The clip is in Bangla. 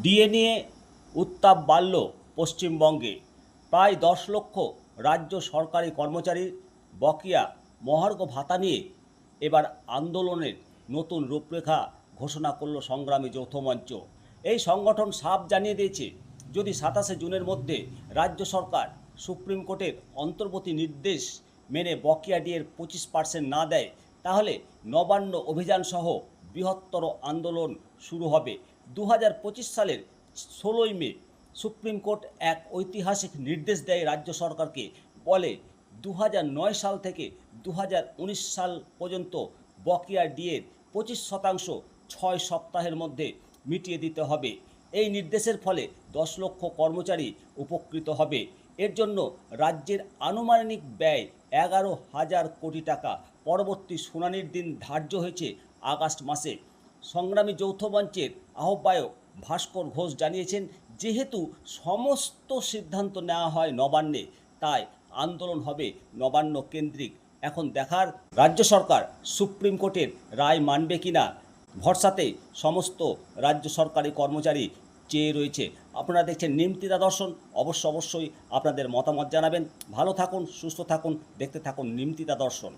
ডিএ নিয়ে উত্তাপ বাড়ল পশ্চিমবঙ্গে। প্রায় দশ লক্ষ রাজ্য সরকারি কর্মচারীর বকেয়া মহার্ঘ ভাতা নিয়ে এবার আন্দোলনের নতুন রূপরেখা ঘোষণা করল সংগ্রামী যৌথ মঞ্চ। এই সংগঠন সাফ জানিয়ে দিয়েছে, যদি সাতাশে জুনের মধ্যে রাজ্য সরকার সুপ্রিম কোর্টের অন্তর্বর্তী নির্দেশ মেনে বকেয়া ডিএর পঁচিশ পার্সেন্ট না দেয়, তাহলে নবান্ন অভিযান সহ বৃহত্তর আন্দোলন শুরু হবে। দু হাজার পঁচিশ সালের ষোলোই মে সুপ্রিম কোর্ট এক ঐতিহাসিক নির্দেশ দেয় রাজ্য সরকারকে, বলে দু সাল থেকে দু হাজার উনিশ সাল পর্যন্ত বকেয়া ডিএর পঁচিশ শতাংশ ছয় সপ্তাহের মধ্যে মিটিয়ে দিতে হবে। এই নির্দেশের ফলে দশ লক্ষ কর্মচারী উপকৃত হবে। এর জন্য রাজ্যের আনুমানিক ব্যয় এগারো হাজার কোটি টাকা। পরবর্তী শুনানির দিন ধার্য হয়েছে আগস্ট মাসে। সংগ্রামী যৌথ মঞ্চের আহ্বায়ক ভাস্কর ঘোষ জানিয়েছেন, যেহেতু সমস্ত সিদ্ধান্ত নেওয়া হয় নবান্নে, তাই আন্দোলন হবে নবান্ন কেন্দ্রিক। এখন দেখার, রাজ্য সরকার সুপ্রিম কোর্টের রায় মানবে কিনা ভরসাতে সমস্ত রাজ্য সরকারি কর্মচারী চেয়ে রয়েছে। আপনারা দেখছেন নিমতিদা দর্শন। অবশ্য অবশ্যই আপনাদের মতামত জানাবেন। ভালো থাকুন, সুস্থ থাকুন, দেখতে থাকুন নিমতিদা দর্শন।